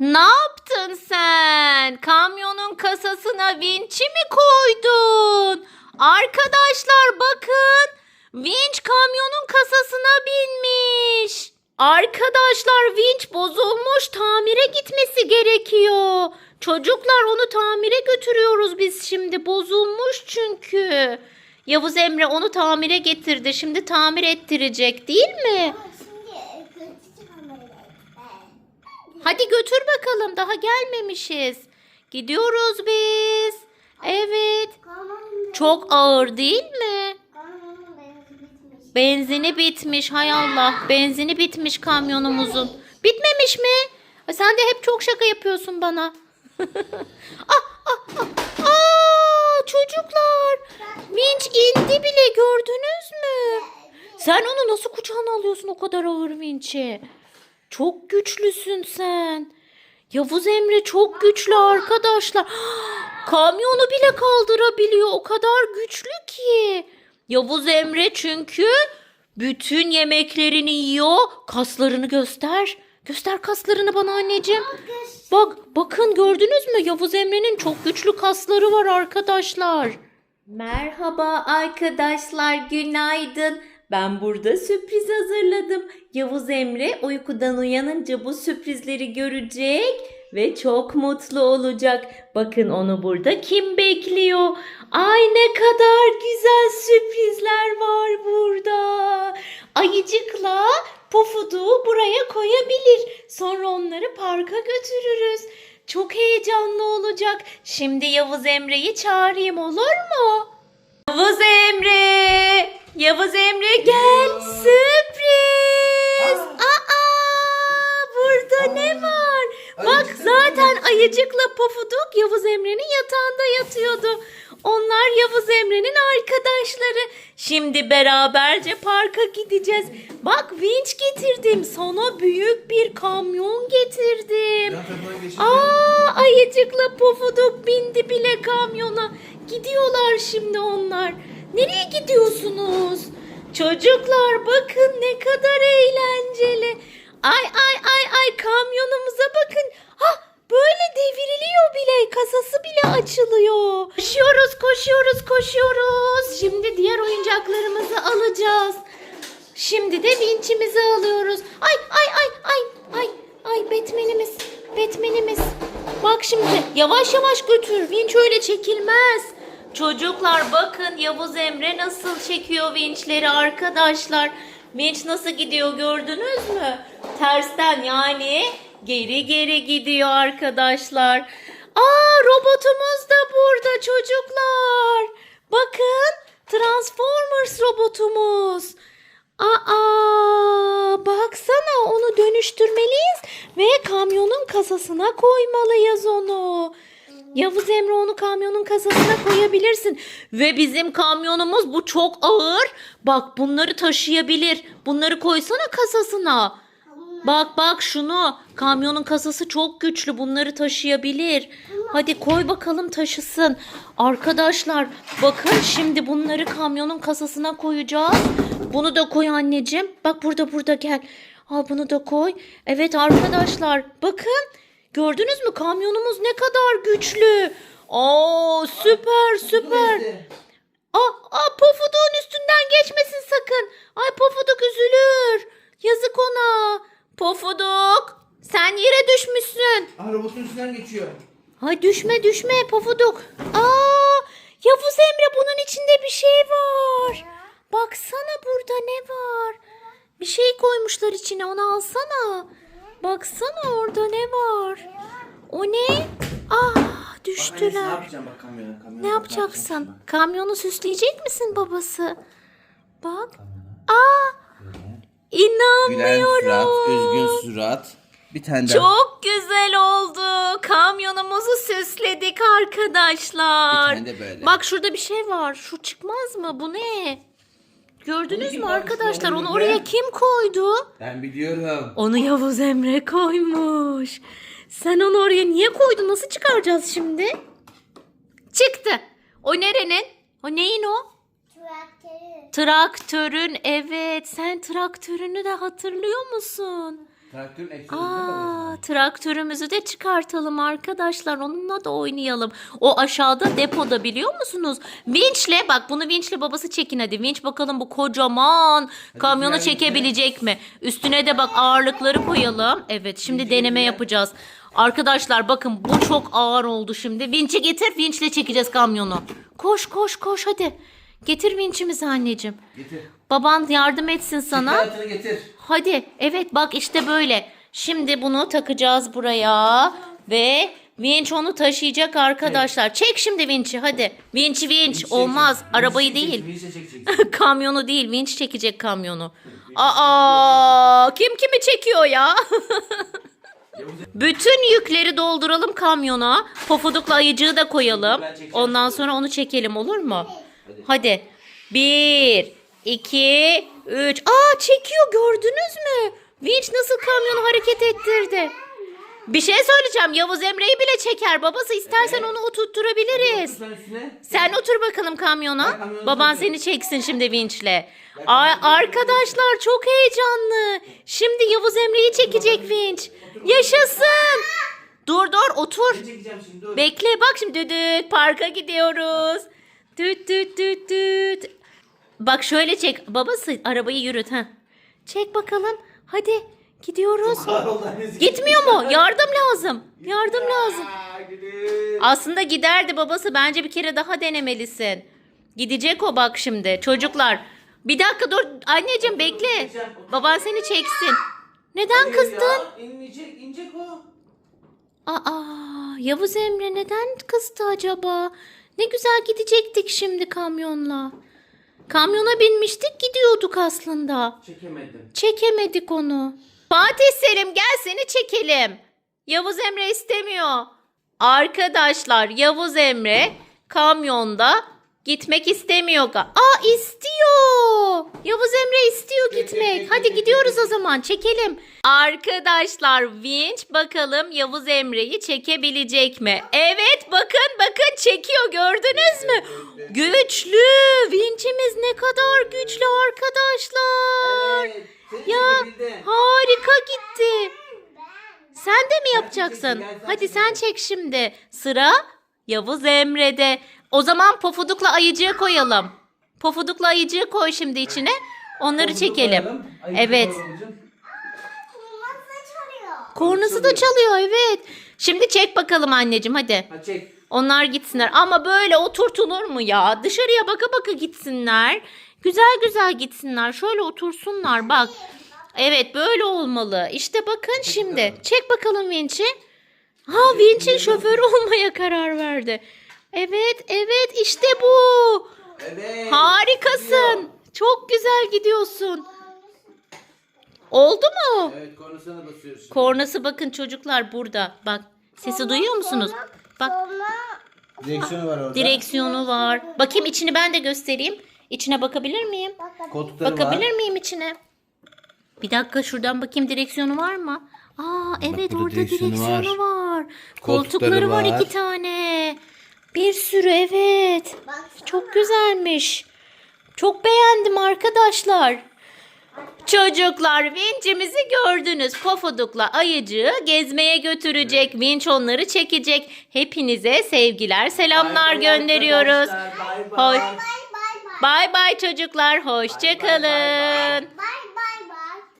Ne yaptın sen? Kamyonun kasasına vinçi mi koydun? Arkadaşlar bakın. Vinç kamyonun kasasına binmiş. Arkadaşlar vinç bozulmuş. Tamire gitmesi gerekiyor. Çocuklar onu tamire götürüyoruz biz şimdi. Bozulmuş çünkü. Yavuz Emre onu tamire getirdi. Şimdi tamir ettirecek değil mi? Hadi götür bakalım. Daha gelmemişiz. Gidiyoruz biz. Evet. Çok ağır değil mi? Benzini bitmiş. Hay Allah. Benzini bitmiş kamyonumuzun. Bitmemiş mi? Sen de hep çok şaka yapıyorsun bana. ah, ah, ah. Aa, çocuklar. Vinç indi bile gördünüz mü? Sen onu nasıl kucağına alıyorsun o kadar ağır vinçi? Çok güçlüsün sen. Yavuz Emre çok güçlü arkadaşlar. Kamyonu bile kaldırabiliyor. O kadar güçlü ki. Yavuz Emre çünkü bütün yemeklerini yiyor. Kaslarını göster. Göster kaslarını bana anneciğim. Bak bakın gördünüz mü? Yavuz Emre'nin çok güçlü kasları var arkadaşlar. Merhaba arkadaşlar, günaydın. Ben burada sürpriz hazırladım. Yavuz Emre uykudan uyanınca bu sürprizleri görecek ve çok mutlu olacak. Bakın onu burada kim bekliyor? Ay ne kadar güzel sürprizler var burada. Ayıcıkla Pofuduk'u buraya koyabilir. Sonra onları parka götürürüz. Çok heyecanlı olacak. Şimdi Yavuz Emre'yi çağırayım olur mu? Yavuz Emre! Yavuz Emre gel. Sürpriz! Aa! Burada ne var? Bak zaten ayıcıkla Pofuduk Yavuz Emre'nin yatağında yatıyordu. Onlar Yavuz Emre'nin arkadaşları. Şimdi beraberce parka gideceğiz. Bak vinç getirdim. Sana büyük bir kamyon getirdim. Aa ayıcıkla pofuduk bindi bile kamyona. Gidiyorlar şimdi onlar. Nereye gidiyorsunuz? Çocuklar bakın ne kadar eğlenceli. Ay ay ay ay kamyonumuza bakın. Ha böyle devriliyor bile. Kasası bile açılıyor. Koşuyoruz koşuyoruz koşuyoruz. Şimdi diğer oyuncaklarımızı alacağız. Şimdi de vinçimizi alıyoruz. Ay ay ay ay ay ay Batman'imiz. Batman'imiz. Bak şimdi yavaş yavaş götür. Vinç öyle çekilmez. Çocuklar bakın Yavuz Emre nasıl çekiyor vinçleri arkadaşlar. Vinç nasıl gidiyor gördünüz mü? Tersten yani geri geri gidiyor arkadaşlar. Aa robotumuz da burada çocuklar. Bakın Transformers robotumuz. Aa, baksana onu dönüştürmeliyiz ve kamyonun kasasına koymalıyız onu. Yavuz Emre onu kamyonun kasasına koyabilirsin. Ve bizim kamyonumuz bu çok ağır. Bak bunları taşıyabilir. Bunları koysana kasasına. Bak bak şunu. Kamyonun kasası çok güçlü. Bunları taşıyabilir. Hadi koy bakalım taşısın. Arkadaşlar bakın şimdi bunları kamyonun kasasına koyacağız. Bunu da koy anneciğim. Bak burada burada gel. Al bunu da koy. Evet arkadaşlar bakın. Gördünüz mü kamyonumuz ne kadar güçlü. Aa süper süper. Aa, aa Pofuduk'un üstünden geçmesin sakın. Ay Pofuduk üzülür. Yazık ona. Pofuduk sen yere düşmüşsün. Aa robotun üstünden geçiyor. Ay düşme düşme Pofuduk. Aa Yavuz Emre bunun içinde bir şey var. Baksana burada ne var? Bir şey koymuşlar içine onu alsana. Baksana orada ne var? O ne? Ah Bak annesi ne düştüler. yapacağım bak kamyona. kamyona Ne yapacaksın? Kamyonu süsleyecek misin babası? Bak. Aa Gülen inanmıyorum. surat, üzgün surat. Bir tane daha. Çok güzel oldu. Kamyonumuzu süsledik arkadaşlar. Bir tane de böyle. Bak şurada bir şey var. Şu çıkmaz mı? Bu ne? Gördünüz mü arkadaşlar? Onu oraya kim koydu? Ben biliyorum. Onu Yavuz Emre koymuş. Sen onu oraya niye koydun? Nasıl çıkaracağız şimdi? Çıktı. O nerenin? O neyin o? Traktörü. Traktörün evet. Sen traktörünü de hatırlıyor musun? Traktörün egzozunu Aa, traktörümüzü de çıkartalım arkadaşlar. Onunla da oynayalım. O aşağıda depoda biliyor musunuz? Vinçle bak bunu vinçle babası çekin hadi. Vinç bakalım bu kocaman kamyonu çekebilecek mi? Üstüne de bak ağırlıkları koyalım. Evet şimdi deneme yapacağız. Arkadaşlar bakın bu çok ağır oldu şimdi. Vinç'i getir vinçle çekeceğiz kamyonu. Koş koş koş hadi. Getir vinçimizi anneciğim. Getir. Baban yardım etsin sana. Çıkartını getir. Hadi evet bak işte böyle. Şimdi bunu takacağız buraya ve vinç onu taşıyacak arkadaşlar. Çek şimdi vinçi hadi. Vinç vinç olmaz. Arabayı değil. Vinçle çekeceksin. kamyonu değil vinç çekecek kamyonu. Aa kim kimi çekiyor ya? Bütün yükleri dolduralım kamyona. Pofudukla ayıcığı da koyalım. Ondan sonra onu çekelim olur mu? Hadi. Bir, iki, üç. Aa çekiyor gördünüz mü? Vinç nasıl kamyonu hareket ettirdi? Bir şey söyleyeceğim. Yavuz Emre'yi bile çeker. Babası istersen onu oturtturabiliriz. Sen otur bakalım kamyona. Baban seni çeksin şimdi vinçle. Ay, arkadaşlar çok heyecanlı. Şimdi Yavuz Emre'yi çekecek vinç. Yaşasın. Dur dur otur. Bekle bak şimdi düdüt parka gidiyoruz. Düt düt düt düt. Bak şöyle çek. Babası arabayı yürüt ha. Çek bakalım. Hadi gidiyoruz. Gitmiyor mu? Yardım lazım. Yardım lazım. Aslında giderdi babası. Bence bir kere daha denemelisin. Gidecek o bak şimdi. Çocuklar. Bir dakika dur. Anneciğim bekle. Baban seni çeksin. Neden kızdın? İnecek, inecek o. Aa, Yavuz Emre neden kızdı acaba? Ne güzel gidecektik şimdi kamyonla. Kamyona binmiştik gidiyorduk aslında. Çekemedim. Çekemedik onu. Fatih Selim gel seni çekelim. Yavuz Emre istemiyor. Arkadaşlar Yavuz Emre kamyonda gitmek istemiyor. Aa istiyor. Yavuz Emre istiyor gitmek. Hadi gidiyoruz o zaman çekelim. Arkadaşlar vinç bakalım Yavuz Emre'yi çekebilecek mi? Evet bakın bakın çekiyor gördünüz mü? Güçlü. Vinçimiz ne kadar güçlü arkadaşlar. Ya harika gitti. Sen de mi yapacaksın? Hadi sen çek şimdi. Sıra Yavuz Emre'de. O zaman pofudukla ayıcığı koyalım. Pofudukla ayıcığı koy şimdi içine. Onları Komutu çekelim. koyalım. Ayıcık Evet. çalıyor? Kornası da çalıyor evet. Şimdi çek bakalım anneciğim hadi. Ha çek. Onlar gitsinler. Ama böyle oturtulur mu ya? Dışarıya baka baka gitsinler. Güzel güzel gitsinler. Şöyle otursunlar bak. Evet böyle olmalı. İşte bakın şimdi. Çek bakalım Vinç'i. Ha Vinç'in şoförü olmaya karar verdi. Evet evet işte bu. Evet. Harikasın. Çok güzel gidiyorsun. Oldu mu? Evet kornasına basıyoruz. Kornası bakın çocuklar burada. Bak sesi duyuyor musunuz? Bak Sonra Direksiyonu var orada. Direksiyonu var. Bakayım içini ben de göstereyim. İçine bakabilir miyim? Koltukları Bakabilir var. miyim içine? Bir dakika şuradan bakayım direksiyonu var mı? Aa evet orada direksiyonu direksiyonu var. Koltukları Koltukları var var. iki tane. Bir sürü evet. Baksana. Çok güzelmiş. Çok beğendim arkadaşlar. Çocuklar vincimizi gördünüz. Pofudukla ayıcığı gezmeye götürecek. Vinç onları çekecek. Hepinize sevgiler, selamlar bay gönderiyoruz. bay bay. Hoş- Bay bay bay. Bay bay çocuklar. Hoşçakalın. Bay bay.